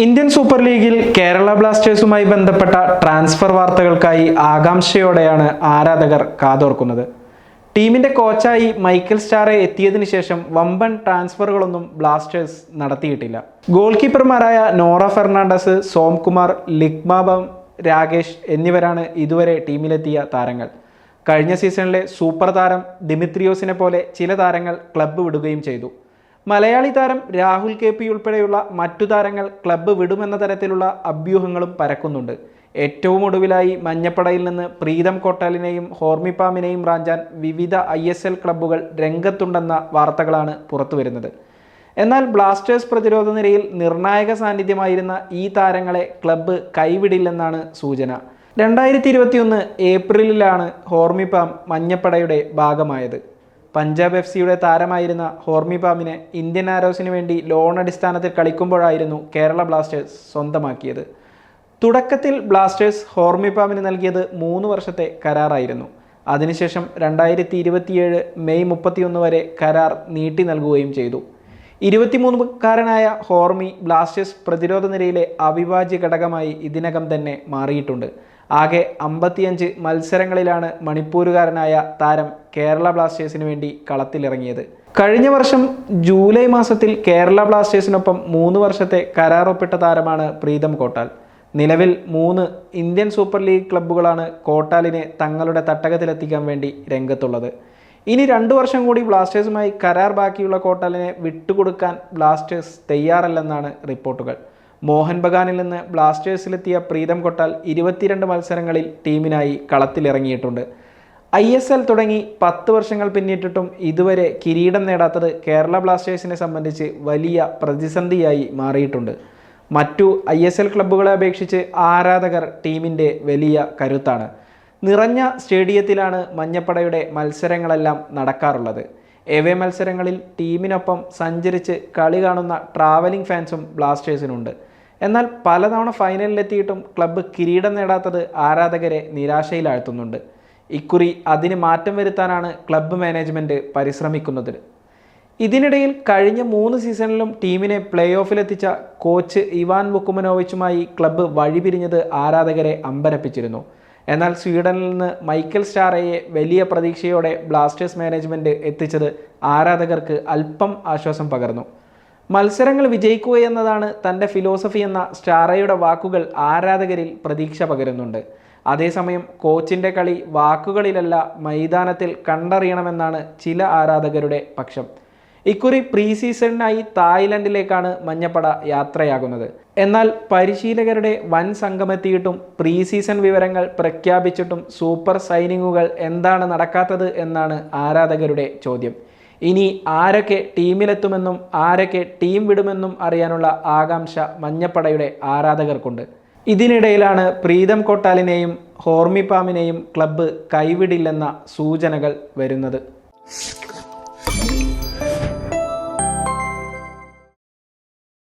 Indian super ലീഗിൽ കേരള ബ്ലാസ്റ്റേഴ്സുമായി ബന്ധപ്പെട്ട transfer വാർത്തകൾക്കായി ആകാംക്ഷയോടെയാണ് ആരാധകർ കാതോർക്കുന്നത്. ടീമിന്റെ കോച്ചായി മൈക്കൽ സ്റ്റാറെ എത്തിയതിന് ശേഷം വമ്പൻ ട്രാൻസ്ഫറുകളൊന്നും ബ്ലാസ്റ്റേഴ്സ് നടത്തിയിട്ടില്ല. ഗോൾ കീപ്പർമാരായ നോറ ഫെർണാണ്ടസ് സോംകുമാർ ലിഗ്മാബം രാകേഷ് എന്നിവരാണ് ഇതുവരെ ടീമിലെത്തിയ താരങ്ങൾ. കഴിഞ്ഞ സീസണിലെ സൂപ്പർ താരം ഡിമിത്രിയോസിനെ പോലെ ചില താരങ്ങൾ ക്ലബ്ബ് വിടുകയും ചെയ്തു. മലയാളി താരം രാഹുൽ കെ പി ഉൾപ്പെടെയുള്ള മറ്റു താരങ്ങൾ ക്ലബ്ബ് വിടുമെന്ന തരത്തിലുള്ള അഭ്യൂഹങ്ങളും പരക്കുന്നുണ്ട്. ഏറ്റവും ഒടുവിലായി മഞ്ഞപ്പടയിൽ നിന്ന് പ്രീതം കൊട്ടാലിനെയും ഹോർമിപ്പാമിനെയും റാഞ്ചാൻ വിവിധ ഐ എസ് എൽ ക്ലബ്ബുകൾ രംഗത്തുണ്ടെന്ന വാർത്തകളാണ് പുറത്തുവരുന്നത്. എന്നാൽ ബ്ലാസ്റ്റേഴ്സ് പ്രതിരോധ നിരയിൽ നിർണായക സാന്നിധ്യമായിരുന്ന ഈ താരങ്ങളെ ക്ലബ്ബ് കൈവിടില്ലെന്നാണ് സൂചന. രണ്ടായിരത്തി ഇരുപത്തിയൊന്ന് ഏപ്രിലിലാണ് ഹോർമിപ്പാം മഞ്ഞപ്പടയുടെ ഭാഗമായത്. പഞ്ചാബ് എഫ് സിയുടെ താരമായിരുന്ന ഹോർമി പാമിനെ ഇന്ത്യൻ ആരോസിന് വേണ്ടി ലോൺ അടിസ്ഥാനത്തിൽ കളിക്കുമ്പോഴായിരുന്നു കേരള ബ്ലാസ്റ്റേഴ്സ് സ്വന്തമാക്കിയത്. തുടക്കത്തിൽ ബ്ലാസ്റ്റേഴ്സ് ഹോർമി പാമിന് നൽകിയത് മൂന്ന് വർഷത്തെ കരാറായിരുന്നു. അതിനുശേഷം രണ്ടായിരത്തി ഇരുപത്തിയേഴ് മെയ് മുപ്പത്തിയൊന്ന് വരെ കരാർ നീട്ടി നൽകുകയും ചെയ്തു. ഇരുപത്തിമൂന്നുകാരനായ ഹോർമി ബ്ലാസ്റ്റേഴ്സ് പ്രതിരോധ നിരയിലെ അവിഭാജ്യ ഘടകമായി ഇതിനകം തന്നെ മാറിയിട്ടുണ്ട്. ആകെ അമ്പത്തിയഞ്ച് മത്സരങ്ങളിലാണ് മണിപ്പൂരുകാരനായ താരം കേരള ബ്ലാസ്റ്റേഴ്സിന് വേണ്ടി കളത്തിലിറങ്ങിയത്. കഴിഞ്ഞ വർഷം ജൂലൈ മാസത്തിൽ കേരള ബ്ലാസ്റ്റേഴ്സിനൊപ്പം മൂന്ന് വർഷത്തെ കരാർ ഒപ്പിട്ട താരമാണ് പ്രീതം കോട്ടാൽ. നിലവിൽ മൂന്ന് ഇന്ത്യൻ സൂപ്പർ ലീഗ് ക്ലബ്ബുകളാണ് കോട്ടാലിനെ തങ്ങളുടെ തട്ടകത്തിലെത്തിക്കാൻ വേണ്ടി രംഗത്തുള്ളത്. ഇനി രണ്ടു വർഷം കൂടി ബ്ലാസ്റ്റേഴ്സുമായി കരാർ ബാക്കിയുള്ള കോട്ടാലിനെ വിട്ടുകൊടുക്കാൻ ബ്ലാസ്റ്റേഴ്സ് തയ്യാറല്ലെന്നാണ് റിപ്പോർട്ടുകൾ. മോഹൻ ബഗാനിൽ നിന്ന് ബ്ലാസ്റ്റേഴ്സിലെത്തിയ പ്രീതം കൊട്ടാൽ ഇരുപത്തിരണ്ട് മത്സരങ്ങളിൽ ടീമിനായി കളത്തിലിറങ്ങിയിട്ടുണ്ട്. ഐ എസ് എൽ തുടങ്ങി പത്ത് വർഷങ്ങൾ പിന്നിട്ടിട്ടും ഇതുവരെ കിരീടം നേടാത്തത് കേരള ബ്ലാസ്റ്റേഴ്സിനെ സംബന്ധിച്ച് വലിയ പ്രതിസന്ധിയായി മാറിയിട്ടുണ്ട്. മറ്റു ഐ എസ് എൽ ക്ലബ്ബുകളെ അപേക്ഷിച്ച് ആരാധകർ ടീമിന്റെ വലിയ കരുത്താണ്. നിറഞ്ഞ സ്റ്റേഡിയത്തിലാണ് മഞ്ഞപ്പടയുടെ മത്സരങ്ങളെല്ലാം നടക്കാറുള്ളത്. എവേ മത്സരങ്ങളിൽ ടീമിനൊപ്പം സഞ്ചരിച്ച് കളി കാണുന്ന ട്രാവലിംഗ് ഫാൻസും ബ്ലാസ്റ്റേഴ്സിനുണ്ട്. എന്നാൽ പലതവണ ഫൈനലിലെത്തിയിട്ടും ക്ലബ്ബ് കിരീടം നേടാത്തത് ആരാധകരെ നിരാശയിലാഴ്ത്തുന്നുണ്ട്. ഇക്കുറി അതിന് മാറ്റം വരുത്താനാണ് ക്ലബ്ബ് മാനേജ്മെന്റ് പരിശ്രമിക്കുന്നത്. ഇതിനിടയിൽ കഴിഞ്ഞ മൂന്ന് സീസണിലും ടീമിനെ പ്ലേ ഓഫിലെത്തിച്ച കോച്ച് ഇവാൻ വുക്കുമനോവിച്ചുമായി ക്ലബ്ബ് വഴിപിരിഞ്ഞത് ആരാധകരെ അമ്പരപ്പിച്ചിരുന്നു. എന്നാൽ സ്വീഡനിൽ നിന്ന് മൈക്കൽ സ്റ്റാറയെ വലിയ പ്രതീക്ഷയോടെ ബ്ലാസ്റ്റേഴ്സ് മാനേജ്മെന്റ് എത്തിച്ചത് ആരാധകർക്ക് അല്പം ആശ്വാസം പകർന്നു. മത്സരങ്ങൾ വിജയിക്കുക എന്നതാണ് തന്റെ ഫിലോസഫി എന്ന സ്റ്റാറയുടെ വാക്കുകൾ ആരാധകരിൽ പ്രതീക്ഷ പകരുന്നുണ്ട്. അതേസമയം കോച്ചിന്റെ കളി വാക്കുകളിലല്ല മൈതാനത്തിൽ കണ്ടറിയണമെന്നാണ് ചില ആരാധകരുടെ പക്ഷം. ഇക്കുറി പ്രീ സീസണിനായി തായ്ലൻഡിലേക്കാണ് മഞ്ഞപ്പട യാത്രയാകുന്നത്. എന്നാൽ പരിശീലകരുടെ വൻ സംഘമെത്തിയിട്ടും പ്രീ സീസൺ വിവരങ്ങൾ പ്രഖ്യാപിച്ചിട്ടും സൂപ്പർ സൈനിങ്ങുകൾ എന്താണ് നടക്കാത്തത് എന്നാണ് ആരാധകരുടെ ചോദ്യം. ഇനി ആരൊക്കെ ടീമിലെത്തുമെന്നും ആരൊക്കെ ടീം വിടുമെന്നും അറിയാനുള്ള ആകാംക്ഷ മഞ്ഞപ്പടയുടെ ആരാധകർക്കുണ്ട്. ഇതിനിടയിലാണ് പ്രീതം കൊട്ടാലിനെയും ഹോർമിപ്പാമിനെയും ക്ലബ്ബ് കൈവിടില്ലെന്ന സൂചനകൾ വരുന്നത്.